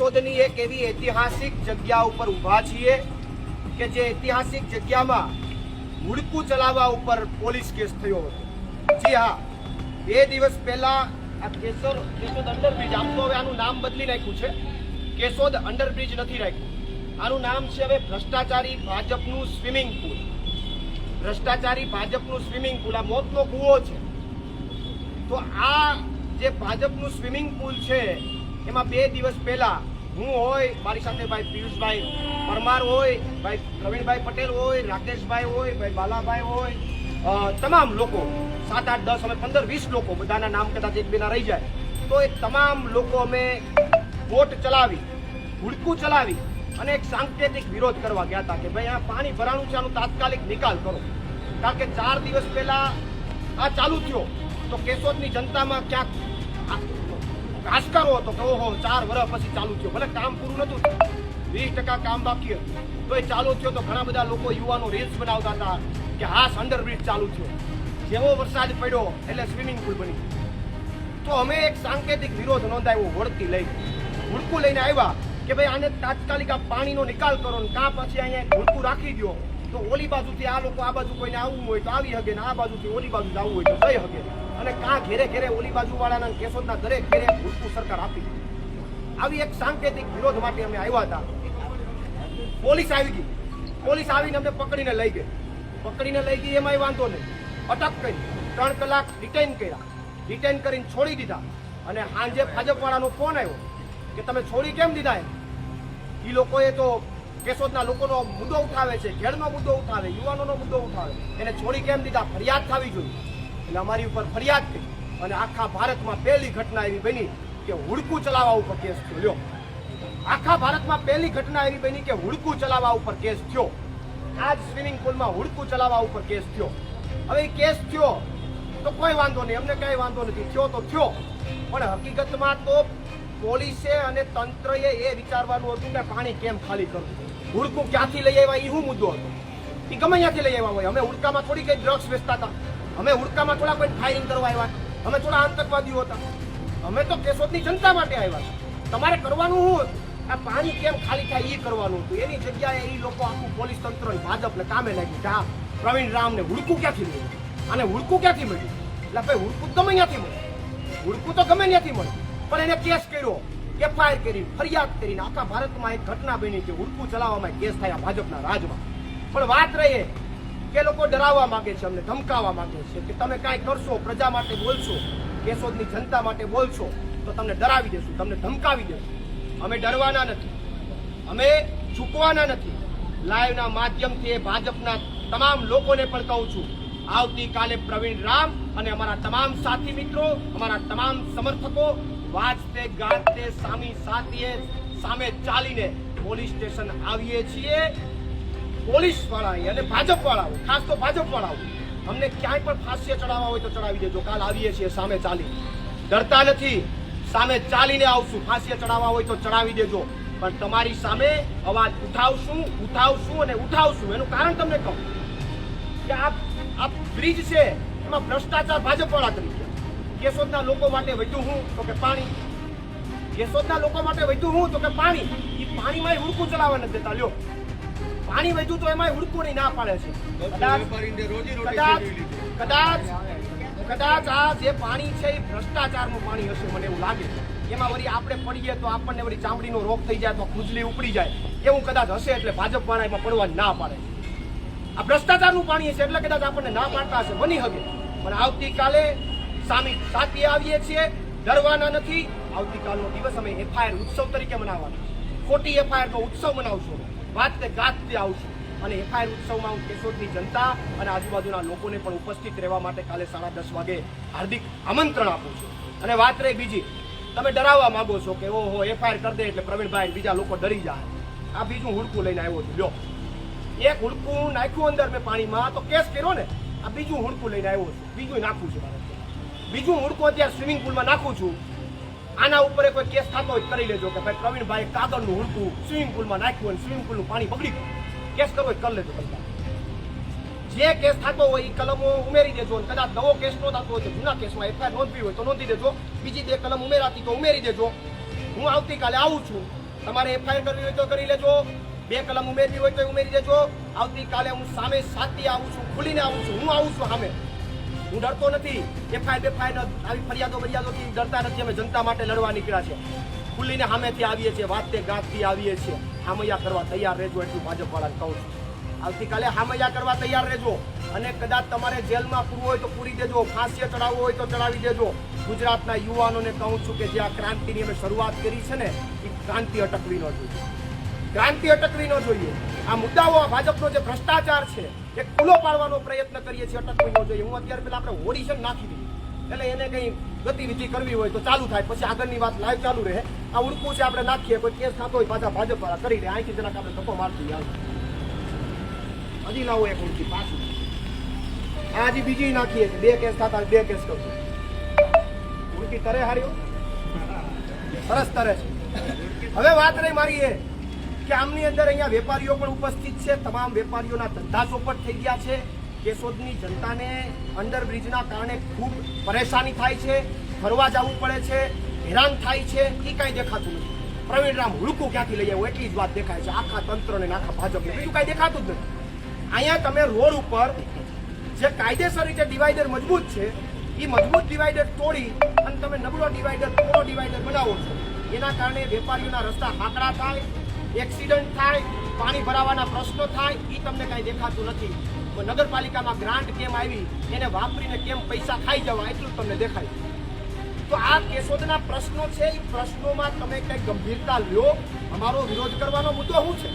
કેશોદની એક એવી ઐતિહાસિક જગ્યા ઉપર ઊભા છીએ કે જે ઐતિહાસિક જગ્યામાં હુડકું ચલાવવા ઉપર પોલીસ કેસ થયો હતો. જી હા, બે દિવસ પહેલા આ કેશોદ કેશોદ અંડરબ્રિજ, આમ તો હવે આનું નામ બદલી નાખ્યું છે. કેશોદ અંડરબ્રિજ નથી રાખ્યું. આનું નામ છે હવે ભ્રષ્ટાચારી ભાજપનું સ્વિમિંગ પુલ. ભ્રષ્ટાચારી ભાજપનું સ્વિમિંગ પુલ, આ મોતનો કૂવો છે. તો આ જે ભાજપનું સ્વિમિંગ પુલ છે એમાં બે દિવસ પહેલા હું હોય, મારી સાથે ભાઈ પિયુષભાઈ પરમાર હોય, ભાઈ પ્રવીણભાઈ પટેલ હોય, રાકેશભાઈ હોય, ભાઈ બાલાભાઈ હોય તમામ લોકો, સાત આઠ દસ અમે પંદર વીસ લોકો, બધાના નામ કદાચ એક બેના રહી જાય. તો એ તમામ લોકો અમે બોટ ચલાવી, હુડકું ચલાવી અને એક સાંકેતિક વિરોધ કરવા ગયા હતા કે ભાઈ આ પાણી ભરાણું છે, આનું તાત્કાલિક નિકાલ કરો. કારણ કે ચાર દિવસ પહેલા આ ચાલુ થયો. તો કેશોદની જનતામાં ક્યાંક આ- હતો કે ઓહો, ચાર વર્ષ પછી ચાલુ થયો. ભલે કામ પૂરું નતું વીસ ટકા કામ બાકી તો એ ચાલુ થયો તો ઘણા બધા લોકો યુવાનો રીલ્સ બનાવતા હતા કે હાસ અંડરબ્રિજ ચાલુ થયો. જેવો વરસાદ પડ્યો એટલે સ્વિમિંગ પુલ બની તો અમે એક સાંકેતિક વિરોધ નોંધાવ્યો વળતી લઈ. હુડકું લઈને આવ્યા કે ભાઈ આને તાત્કાલિક આ પાણીનો નિકાલ કરો ને કાં પછી અહીંયા હુડકું રાખી દો તો ઓલી બાજુથી આ લોકો આ બાજુ કોઈને આવવું હોય તો આવી શકે ને આ બાજુથી ઓલી બાજુ જવું હોય તો જઈ શકે અને કાં ઘેરે ઘેરે ઓલી બાજુ વાળાના કેશોદના દરેક ઘેરે હુડકું સરકાર આપી. આવી એક સાંકેતિક વિરોધ માટે અમે આવ્યા હતા. પોલીસ આવી ગઈ. પોલીસ આવીને અમને પકડીને લઈ ગઈ. પકડીને લઈ ગઈ, એમાંય વાંધો નહીં. અટક કરી. ત્રણ કલાક ડિટેન કર્યા. ડિટેન કરીને છોડી દીધા. અને સાંજે ભાજપવાળાનો ફોન આવ્યો કે તમે છોડી કેમ દીધા એ લોકોએ તો કેશોદના લોકોનો મુદ્દો ઉઠાવે છે ઘેરનો મુદ્દો ઉઠાવે, યુવાનોનો મુદ્દો ઉઠાવે. એને છોડી કેમ દીધા? ફરિયાદ થવી જોઈએ. એટલે અમારી ઉપર ફરિયાદ થઈ અને આખા ભારતમાં પહેલી ઘટના એવી બની કે હુડકું ચલાવવા ઉપર કેસ થયો. આખા ભારતમાં પહેલી ઘટના એવી બની કે હુડકું ચલાવવા ઉપર કેસ થયો. આ જ સ્વિમિંગ પુલમાં હુડકું ચલાવવા ઉપર કેસ થયો. હવે કેસ થયો તો કોઈ વાંધો નહીં. અમને કઈ વાંધો નથી. થયો તો થયો. પણ હકીકતમાં તો પોલીસે અને તંત્રએ એ વિચારવાનું હતું કે પાણી કેમ ખાલી કરવું. હુડકું ક્યાંથી લઈ આવ્યા? એ શું મુદ્દો હતો? એ ગમે ત્યાંથી લઈ આવ્યા હોય. અમે હુડકામાં થોડી કઈ ડ્રગ્સ વેચતા હતા. અમે હુડકામાં થોડા કોઈ ફાયરિંગ કરવા આવ્યા અમે થોડા આતંકવાદીઓ હતા. અમે તો કેશોદની જનતા માટે આવ્યા તમારે કરવાનું હું? આ પાણી કેમ ખાલી થાય એ કરવાનું હતું? એની જગ્યાએ એ લોકો આખું પોલીસ તંત્ર ભાજપને કામે લાગ્યું કે પ્રવીણ રામને હુડકું ક્યાંથી મળ્યું? અને હુડકું ક્યાંથી મળ્યું? એટલે ભાઈ હુડકું ગમે ત્યાંથી મળ્યું હુડકું તો ગમે ત્યાંથી મળ્યું પણ એને કેસ કર્યો. એફઆઈઆર કરી, ફરિયાદ કરીને આખા ભારતમાં એક ઘટના બની કે હુડકું ચલાવવામાં કેસ થયા ભાજપના રાજમાં. પણ વાત રહી કે લોકો ડરાવવા માંગે છે, અમને ધમકાવવા માંગે છે કે તમે કાંઈ કરશો, પ્રજા માટે બોલશો, કેશોદની જનતા માટે બોલશો, તો તમને ડરાવી દેશું, તમને ધમકાવી દેશું. અમે ડરવાના નથી. અમે ચૂકવાના નથી. લાઈવના માધ્યમથી ભાજપના તમામ લોકોને પણ કહું છું, આવતીકાલે પ્રવીણ રામ અને અમારા તમામ સાથી મિત્રો, અમારા તમામ સમર્થકો, વાજતે ગાજતે સામી સાથીએ સામે ચાલીને પોલીસ સ્ટેશન આવીએ છીએ. પોલીસવાળા અને ભાજપ વાળાઓ ખાસ તો ભાજપ વાળાઓ અમને ક્યાંય પણ ફાંસીએ ચડાવવા હોય તો ચડાવી દેજો. કાલ આવીએ છીએ સામે ચાલી. ડરતા નથી. સામે ચાલીને આવશું. ફાંસીએ ચડાવવા હોય તો ચડાવી દેજો. પણ તમારી સામે અવાજ ઉઠાવશું ઉઠાવશું અને ઉઠાવશું. એનું કારણ તમને કહું કે આ આ બ્રિજ છે, એમાં ભ્રષ્ટાચાર ભાજપ વાળા તરીકે કેશોદના લોકો માટે વધ્યું હું તો કે પાણી. કેશોદના લોકો માટે વધ્યું હું તો કે પાણી. એ પાણીમાં હુડકું ચલાવવા નથી દેતા. લ્યો. પાણી વધ્યું તો એમાં નહીં ના પાડે છે. કદાચ કદાચ કદાચ કદાચ આ જે પાણી છે એ ભ્રષ્ટાચારનું પાણી હશે મને એવું લાગે એમાં વળી આપણે પડીએ તો આપણને વળી ચામડીનો રોગ થઈ જાય તો ખુજલી ઉપડી જાય. એવું કદાચ હશે એટલે ભાજપ વાળા એમાં પડવા ના પાડે. આ ભ્રષ્ટાચારનું પાણી હશે એટલે કદાચ આપણને ના પાડતા હશે બની શકે. પણ આવતીકાલે સામી સાથી આવીએ છીએ ડરવાના નથી. આવતીકાલનો દિવસ અમે એફઆઈઆર ઉત્સવ તરીકે મનાવવાના. ખોટી એફઆઈઆર તો ઉત્સવ મનાવશું. વાતને ગાતથી આવશું અને એફઆઈઆર ઉત્સવમાં હું કેશોદની જનતા અને આજુબાજુના લોકોને પણ ઉપસ્થિત રહેવા માટે કાલે સાડા દસ વાગે હાર્દિક આમંત્રણ આપું છું. અને વાત રહી બીજી. તમે ડરાવવા માંગો છો કે ઓહો, એફઆઈઆર કરી દે એટલે પ્રવીણભાઈ બીજા લોકો ડરી જાય. આ બીજું હુડકું લઈને આવ્યો છું. લ્યો. એક હુડકું નાખ્યું અંદર મેં પાણીમાં, તો કેસ કર્યો ને? આ બીજું હુડકું લઈને આવ્યો છું. બીજું નાખું છું મારે. બીજું હુડકું અત્યારે સ્વિમિંગ પુલમાં નાખું છું. આના ઉપર કોઈ કેસ થતો હોય કરી લેજો કે ભાઈ પ્રવીણભાઈ કાગળનું હુલકું સ્વિમિંગ પુલમાં નાખ્યું અને સ્વિમિંગ પુલનું પાણી બગડી ગયું. કેસ કરવો કરી લેજો જે કેસ થતો હોય એ કલમો ઉમેરી દેજો અને કદાચ નવો કેસ નો થતો હોય જૂના કેસમાં એફઆઈઆર નોંધવી હોય તો નોંધી દેજો. બીજી બે કલમ ઉમેરાતી તો ઉમેરી દેજો. હું આવતીકાલે આવું છું. તમારે એફઆઈઆર કરવી હોય તો કરી લેજો. બે કલમ ઉમેરવી હોય તો ઉમેરી દેજો. આવતીકાલે હું સામે સાથી આવું છું, ખુલીને આવું છું. હું આવું છું સામે. હું ડરતો નથી. એફઆઈ બેફઆઈઆર આવી ફરિયાદો ફરિયાદોથી ડરતા નથી. અમે જનતા માટે લડવા નીકળ્યા છે ખુલીને સામેથી આવીએ છીએ, વાતે ગાંતથી આવીએ છીએ. હામૈયા કરવા તૈયાર રહેજો એટલું ભાજપવાળાને કહું છું. આવતીકાલે હામૈયા કરવા તૈયાર રહેજો. અને કદાચ તમારે જેલમાં પૂરવું હોય તો પૂરી દેજો. ફાંસીએ ચડાવવું હોય તો ચડાવી દેજો. ગુજરાતના યુવાનોને કહું છું કે જે આ ક્રાંતિની અમે શરૂઆત કરી છે ને, એ ક્રાંતિ અટકવી ન જોઈએ. ક્રાંતિ અટકવી ન જોઈએ. આ મુદ્દાઓ ભાજપનો જે ભ્રષ્ટાચાર છે એ ખુલ્લો પાડવાનો પ્રયત્ન કરીએ છીએ, અટકવી ન જોઈએ. હું અત્યારે પેલા આપણે ઓડિશન નાખી દઈએ એટલે એને કંઈ ગતિવિધિ કરવી હોય તો ચાલુ થાય. પછી આગળની વાત લાઈવ ચાલુ રહે. આ ઉડકું છે આપણે નાખીએ, કોઈ કેસ થતો હોય પાછા ભાજપ વાળા કરી દે અહીંથી જરાક આપણે ધક્કો મારતી હજી લાવો એક ઉડકી, પાછું. આ હજી બીજી નાખીએ છીએ. બે કેસ થતા બે કેસ કરશું. ઉડકી તરે હાર્યો સરસ તરે છે. હવે વાત રહી મારી એ. કે આમની અંદર અહીંયા વેપારીઓ પણ ઉપસ્થિત છે. તમામ વેપારીઓના ધંધા ચોપટ થઈ ગયા છે. કેશોદની જનતાને અંડરબ્રિજના કારણે ખૂબ પરેશાની થાય છે. ફરવા જવું પડે છે. હેરાન થાય છે. એ કાંઈ દેખાતું નથી. પ્રવીણ રામ હુડકું ક્યાંથી લઈ આવ્યું એટલી જ વાત દેખાય છે. આખા તંત્રને આખા ભાજપને. બીજું કાંઈ દેખાતું જ નથી. અહીંયા તમે રોડ ઉપર જે કાયદેસર રીતે ડિવાઈડર મજબૂત છે એ મજબૂત ડિવાઈડર તોડી અને તમે નબળો ડિવાઈડર થોડો ડિવાઈડર બનાવો છો. એના કારણે વેપારીઓના રસ્તા હાકડા થાય. એક્સિડન્ટ થાય, પાણી ભરાવાના પ્રશ્નો થાય એ તમને કાંઈ દેખાતું નથી. નગરપાલિકામાં ગ્રાન્ટ કેમ આવી, એને વાપરીને કેમ પૈસા ખાઈ જવા, એટલું તમને દેખાય. તો આ કેશોદના પ્રશ્નો છે એ પ્રશ્નોમાં તમે કંઈક ગંભીરતા લો. અમારો વિરોધ કરવાનો મુદ્દો શું છે?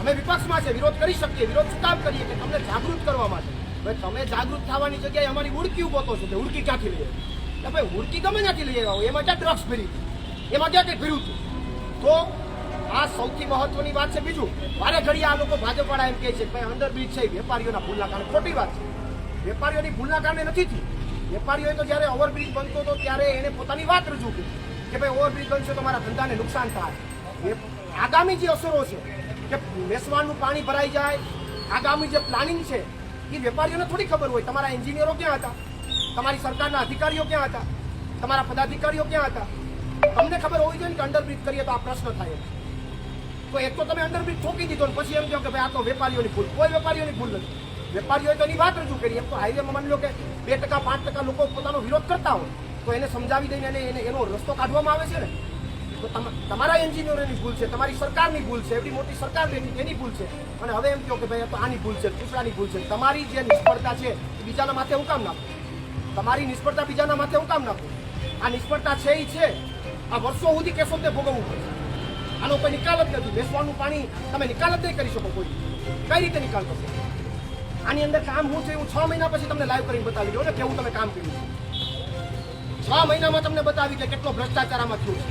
અમે વિપક્ષમાં છે, વિરોધ કરી શકીએ, વિરોધ શું કામ કરીએ કે તમને જાગૃત કરવા માટે? તમે જાગૃત થવાની જગ્યાએ અમારી ઉડકી ઊભો છો ઉડકી ક્યાંથી લઈએ આવી ભાઈ, ઉડકી ગમે ત્યાંથી લઈ આવ્યા એમાં ક્યાં ડ્રગ્સ ફેરી એમાં ક્યાં કંઈ ફેર્યું તો આ સૌથી મહત્વની વાત છે. બીજું વારે ઘડી આ લોકો ભાજપવાળા એમ કહે છે ભાઈ અંદર બ્રિજ છે, વેપારીઓના ભૂલના કારણે ખોટી વાત છે. વેપારીઓની ભૂલના કારણે નથી થઈ વેપારીઓએ તો જ્યારે ઓવરબ્રિજ બનતો હતો, ત્યારે એને પોતાની વાત રજૂ કરી કે ભાઈ ઓવરબ્રિજ બનશે તો મારા ધંધાને નુકસાન થાય. આગામી જે અસરો છે કે વેસવાનું પાણી ભરાઈ જાય, આગામી જે પ્લાનિંગ છે, એ વેપારીઓને થોડી ખબર હોય. તમારા એન્જિનિયરો ક્યાં હતા? તમારી સરકારના અધિકારીઓ ક્યાં હતા? તમારા પદાધિકારીઓ ક્યાં હતા? તમને ખબર હોવી જોઈએ કે અંડરબ્રિજ કરીએ તો આ પ્રશ્ન થાય. એમ. તો એક તો તમે અંડરબ્રિજ ઠોકી દીધો પછી એમ કહો કે ભાઈ આ તો વેપારીઓની ભૂલ. કોઈ વેપારીઓની ભૂલ નથી. વેપારીઓએ તો એની વાત રજૂ કરી. એમ તો હાઈવેમાં માની લો કે બે ટકા, પાંચ ટકા લોકો પોતાનો વિરોધ કરતા હોય, તો એને સમજાવી દઈને એને એને એનો રસ્તો કાઢવામાં આવે છે ને? તો તમ- તમારા એન્જિનિયરોની ભૂલ છે, તમારી સરકારની ભૂલ છે, એવડી મોટી સરકાર બેઠી એની ભૂલ છે. અને હવે એમ કહો કે ભાઈ તો આની ભૂલ છે દૂસરાની ભૂલ છે. તમારી જે નિષ્ફળતા છે, એ બીજાના માથે હું કામ નાખું? તમારી નિષ્ફળતા બીજાના માથે હું કામ નાખું? આ નિષ્ફળતા છે એ છે. આ વર્ષો સુધી કેશોદને ભોગવવું પડશે. આનો કોઈ નિકાલ જ નથી. બેસવાનું પાણી તમે નિકાલ જ નહીં કરી શકો કોઈ. કઈ રીતે નિકાલ કરશો? આની અંદર કામ શું છે હું છ મહિના પછી તમને લાઈવ કરીને બતાવી દઉં ને કેવું તમે કામ કર્યું. છે મહિનામાં તમને બતાવી કે કેટલો ભ્રષ્ટાચાર આમાં થયો છે.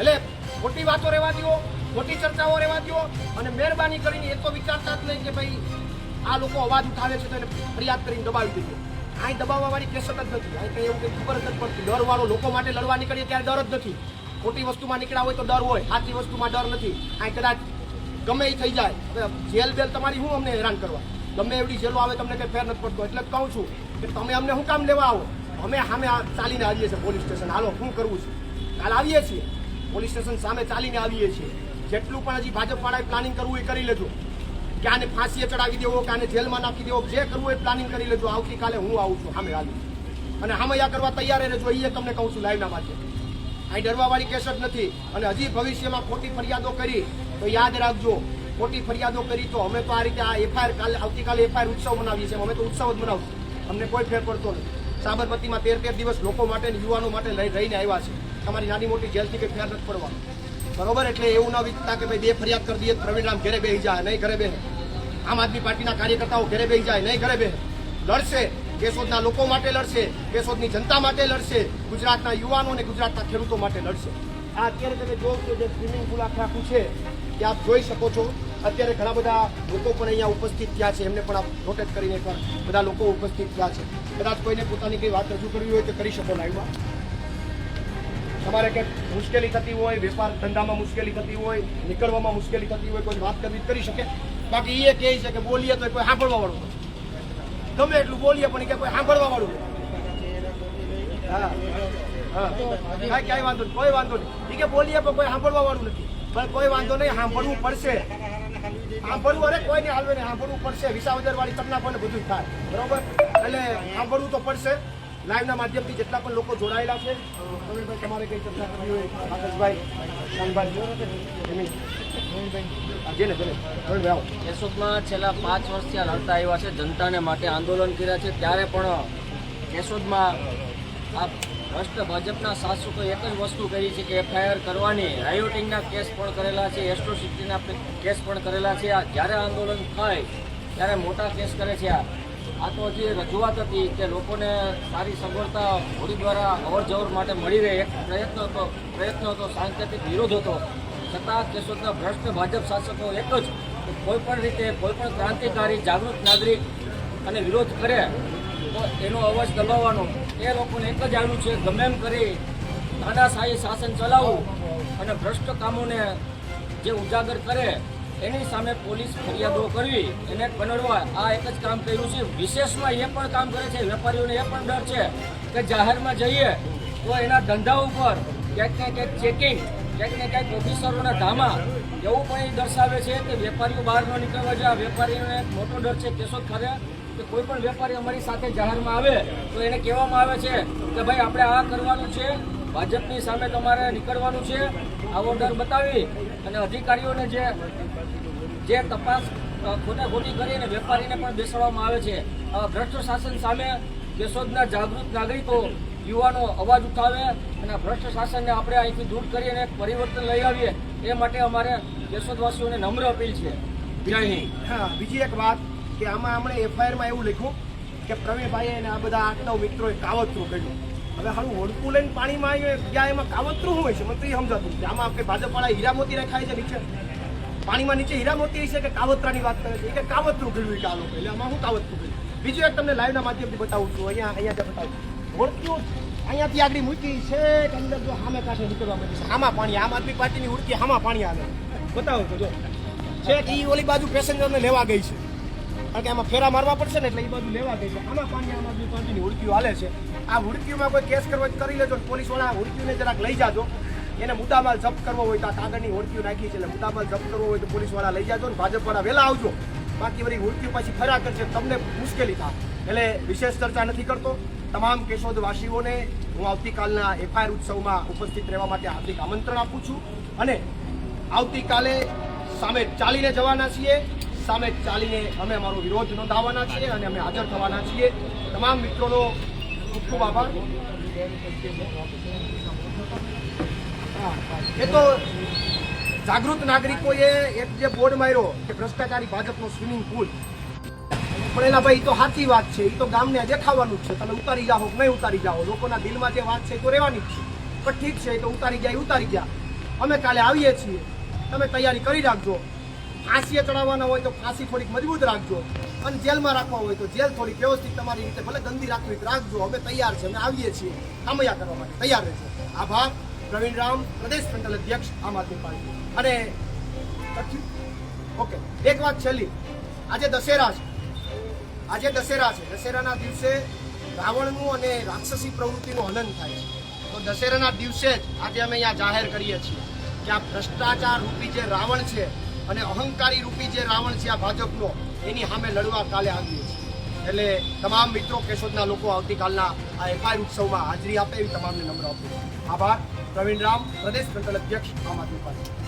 એટલે ખોટી વાતો રહેવા દો ખોટી ચર્ચાઓ રહેવા દો અને મહેરબાની કરીને એ તો વિચારતા જ નહીં કે ભાઈ આ લોકો અવાજ ઉઠાવે છે તો એને ફરિયાદ કરીને દબાવી દઈએ અહીં દબાવવા વાળી કેસટ જ નથી. અહીં કંઈ એવું કંઈ ખબર જ નથી પડતી. ડરવાળો લોકો માટે લડવા નીકળીએ ત્યારે ડર જ નથી. ખોટી વસ્તુમાં નીકળ્યા હોય તો ડર હોય. સાચી વસ્તુમાં ડર નથી. આ કદાચ ગમે એ થઈ જાય. જેલ બેલ તમારી હું અમને હેરાન કરવા? ગમે એવડી જેલો આવે તમને કંઈ ફેર નથી પડતો. એટલે કહું છું કે તમે અમને શું કામ લેવા આવો? અમે સામે ચાલીને આવીએ છીએ પોલીસ સ્ટેશન. હાલો શું કરવું છે. કાલ આવીએ છીએ. પોલીસ સ્ટેશન સામે ચાલીને આવીએ છીએ. જેટલું પણ હજી ભાજપવાળાએ પ્લાનિંગ કરવું એ કરી લેજો. કે આને ફાંસીએ ચડાવી દેવો કે આને જેલમાં નાખી દેવો, જે કરવું એ પ્લાનિંગ કરી લેજો. આવતીકાલે હું આવું છું, સામે હાલી અને હામૈયા કરવા તૈયાર રહેજો. એ તમને કહું છું, લાઈવના માધ્યમથી. અહીં ડરવાવાળી કેસ જ નથી. અને હજી ભવિષ્યમાં ખોટી ફરિયાદો કરી, તો યાદ રાખજો, ખોટી ફરિયાદો કરી તો અમે તો આ રીતે આ એફઆઈઆર કાલે, આવતીકાલે એફઆઈઆર ઉત્સવ મનાવીએ છીએ. અમે તો ઉત્સવ જ મનાવશું. અમને કોઈ ફેર પડતો નથી. સાબરમતીમાં તેર તેર દિવસ લોકો માટે યુવાનો માટે રહીને આવ્યા છે. તમારી નાની મોટી જેલથી કંઈ ફેર નથી પડવાનો. બરોબર? એટલે એવું ન વિચારતા કે ભાઈ બે ફરિયાદ કરી દઈએ પ્રવીણરામ ઘરે બેસી જાય, નહીં ઘરે બે આમ આદમી પાર્ટીના કાર્યકર્તાઓ ઘરે બેસી જાય, નહીં ઘરે બે લડશે. કેશોદના લોકો માટે લડશે, કેશોદની જનતા માટે લડશે, ગુજરાતના યુવાનો અને ગુજરાતના ખેડૂતો માટે લડશે. આ અત્યારે તમે જો જે સ્વિમિંગ પુલ આખે આખું છે તે આપ જોઈ શકો છો. અત્યારે ઘણા બધા લોકો પણ અહીંયા ઉપસ્થિત થયા છે, એમને પણ આપ નોટેજ કરીને એકવાર બધા લોકો ઉપસ્થિત થયા છે. કદાચ કોઈને પોતાની કંઈ વાત રજૂ કરવી હોય તો કરી શકો લાઈવમાં. તમારે કંઈક મુશ્કેલી થતી હોય, વેપાર ધંધામાં મુશ્કેલી થતી હોય, નીકળવામાં મુશ્કેલી થતી હોય, કોઈ વાત કરવી કરી શકે. બાકી એ કહે છે કે બોલીએ તો કોઈ સાંભળવા વાળું. ગમે એટલું બોલીએ, પણ કે કોઈ સાંભળવા વાળું. હા હા. કાંઈ કાંઈ વાંધો નહીં, કોઈ વાંધો નહીં. ઈ કે બોલીએ, પણ કોઈ સાંભળવા વાળું નથી. પણ કોઈ વાંધો નહીં, સાંભળવું પડશે. સાંભળવું, અરે નહીં હાલવે નહીં, સાંભળવું પડશે. વિસાવદર વાળી તમને પણ બધું થાય. બરોબર? એટલે સાંભળવું તો પડશે. લાઈવના માધ્યમથી જેટલા પણ લોકો જોડાયેલા છે તમારે કઈ ચર્ચા કરવી હોય? આકાશભાઈ કેશોદમાં છેલ્લા પાંચ વર્ષથી આ લડતા આવ્યા છે. જનતાને માટે આંદોલન કર્યા છે. ત્યારે પણ કેશોદમાં આ ભ્રષ્ટ ભાજપના શાસકોએ એક જ વસ્તુ કરી છે કે એફઆઈઆર કરવાની. રાયોટિંગના કેસ પણ કરેલા છે. એસ્ટ્રોસિટીના કેસ પણ કરેલા છે. આ જ્યારે આંદોલન થાય, ત્યારે મોટા કેસ કરે છે આ. આ તો જે રજૂઆત હતી કે લોકોને સારી સગવડતા હોડી દ્વારા અવર માટે મળી રહે. એક પ્રયત્ન હતો પ્રયત્ન હતો, સાંકેતિક વિરોધ હતો. છતાં કેશોદના ભ્રષ્ટ ભાજપ શાસકો એક જ કોઈ પણ રીતે કોઈ પણ ક્રાંતિકારી, જાગૃત નાગરિક અને વિરોધ કરે તો એનો અવાજ દબાવવાનો. એ લોકોને એક જ આવ્યું છે, ગમે એમ કરી તાનાશાહી શાસન ચલાવવું અને ભ્રષ્ટ કામોને જે ઉજાગર કરે એની સામે પોલીસ ફરિયાદો કરવી, એને પનડવા આ એક જ કામ કર્યું છે. વિશેષમાં એ પણ કામ કરે છે. વેપારીઓને એ પણ ડર છે કે જાહેરમાં જઈએ તો એના ધંધા ઉપર ક્યાંક ક્યાંક ચેકિંગ ક્યાંક ને ક્યાંક ઓફિસરોના ધામા એવું પણ દર્શાવે છે કે વેપારીઓ બહાર ન નીકળવા જાય વેપારીઓને મોટો ડર છે, કેશોદ ખાતે, કે કોઈ પણ વેપારી અમારી સાથે જાહેરમાં આવે તો એને કહેવામાં આવે છે કે ભાઈ, આપણે આ કરવાનું છે, ભાજપની સામે તમારે નીકળવાનું છે. આવો ડર બતાવી અને અધિકારીઓને જે જે તપાસ ખોટા ખોટી કરીને વેપારીને પણ બેસાડવામાં આવે છે. ભ્રષ્ટ શાસન સામે કેશોદના જાગૃત નાગરિકો યુવાનો અવાજ ઉઠાવે અને ભ્રષ્ટ શાસનને આપણે અહીંથી દૂર કરી અને પરિવર્તન લઈ આવીએ, એ માટે અમારે કેશોદવાસીઓને નમ્ર અપીલ છે. હા, બીજી એક વાત કે આમાં આપણે એફઆઈઆરમાં એવું લખ્યું કે પ્રવીણભાઈ અને આ બધા આઠ નવ મિત્રોએ કાવતરું કર્યું. હવે હારું હોડકું લઈને પાણીમાં આવીએ ગયા એમાં કાવતરું હોય છે? મને તો એ સમજાતું કે આમાં આપણે ભાજપવાળા હીરામોતી મોતી ખાય છે નીચે? પાણીમાં નીચે હીરામોતી છે કે કાવતરાની વાત કરે છે? કે કાવતરું કર્યું એ કાલો એટલે આમાં હું કાવતરું કર્યું? બીજું એક તમને લાઈવના માધ્યમથી બતાવું છું. અહીંયા અહીંયા બતાવું હોડકીઓ અહીંયાથી આગળ મૂકી છે અંદર જો સામે કાંઠે નીકળવા માંડી છે. આમાં પાણી, આમ આદમી પાર્ટીની ઉડકી આમાં પાણી આવે. બતાવો તો જો. છે એ ઓલી બાજુ પેસેન્જરને લેવા ગઈ છે. કારણ કે આમાં ફેરા મારવા પડશે ને એટલે એ બાજુ લેવા ગઈ છે. આમાં પાણી, આમ આદમી પાર્ટીની ઉડકીઓ હાલે છે. આ ઉડકીઓમાં કોઈ કેસ કરવા કરી લેજો પોલીસવાળા હુડકીઓને જરાક લઈ જાજો. એને મુદ્દામાલ જપ્ત કરવો હોય તો આ કાગળની હુડકીઓ નાખી છે એટલે મુદ્દામાલ જપ્ત કરવો હોય તો પોલીસવાળા લઈ જાજો ને ભાજપ વાળા વહેલા આવજો. બાકી વળી હુડકીઓ પાછી ફર્યા કરશે તમને મુશ્કેલી થાય. એટલે વિશેષ ચર્ચા નથી કરતો. તમામ કેશોદવાસીઓને હું આવતીકાલના એફઆઈઆર ઉત્સવમાં ઉપસ્થિત રહેવા માટે હાર્દિક આમંત્રણ આપું છું અને આવતીકાલે સામે ચાલીને જવાના છીએ. સામે ચાલીને અમે અમારો વિરોધ નોંધાવવાના છીએ અને અમે હાજર થવાના છીએ. તમામ મિત્રોનો ખૂબ ખૂબ આભાર. એ તો જાગૃત નાગરિકોએ એક જે બોર્ડ માર્યો કે ભ્રષ્ટાચારી ભાજપનો સ્વિમિંગ પુલ પણ એના ભાઈ તો સાચી વાત છે. એ તો ગામને દેખાવાનું જ છે. તમે ઉતારી જાઓ કે નહીં ઉતારી જાઓ? લોકોના દિલમાં જે વાત છે તો રહેવાની જ છે. પણ ઠીક છે એ તો ઉતારી જાય ઉતારી ગયા અમે કાલે આવીએ છીએ. તમે તૈયારી કરી રાખજો. ફાંસીએ ચડાવવાના હોય તો ફાંસી થોડીક મજબૂત રાખજો. અને જેલમાં રાખવા હોય તો જેલ થોડીક વ્યવસ્થિત તમારી રીતે ભલે ગંદી રાખવી રાખજો. અમે તૈયાર છે, અમે આવીએ છીએ. કામયા કરવા માટે તૈયાર રહેજો. આભાર. પ્રવીણ રામ, પ્રદેશ મંડળ અધ્યક્ષ, આમ આદમી પાર્ટી. અને ઓકે, એક વાત છેલ્લી. આજે દશેરા છે. આજે દશેરા છે. દશેરાના દિવસે રાવણનું અને રાક્ષસી પ્રવૃત્તિનું હનન થાય. છે તો દશેરાના દિવસે જ આજે અમે અહીંયા જાહેર કરીએ છીએ કે આ ભ્રષ્ટાચાર રૂપી જે રાવણ છે અને અહંકારી રૂપી જે રાવણ છે આ ભાજપનો, એની સામે લડવા કાલે આવીએ છીએ. એટલે તમામ મિત્રો કેશોદના લોકો આવતીકાલના આ એફઆઈઆર ઉત્સવમાં હાજરી આપે એવી તમામને નમ્ર અપીલ. આભાર. પ્રવીણ રામ, પ્રદેશ મંડળ અધ્યક્ષ, આમ આદમી પાર્ટી.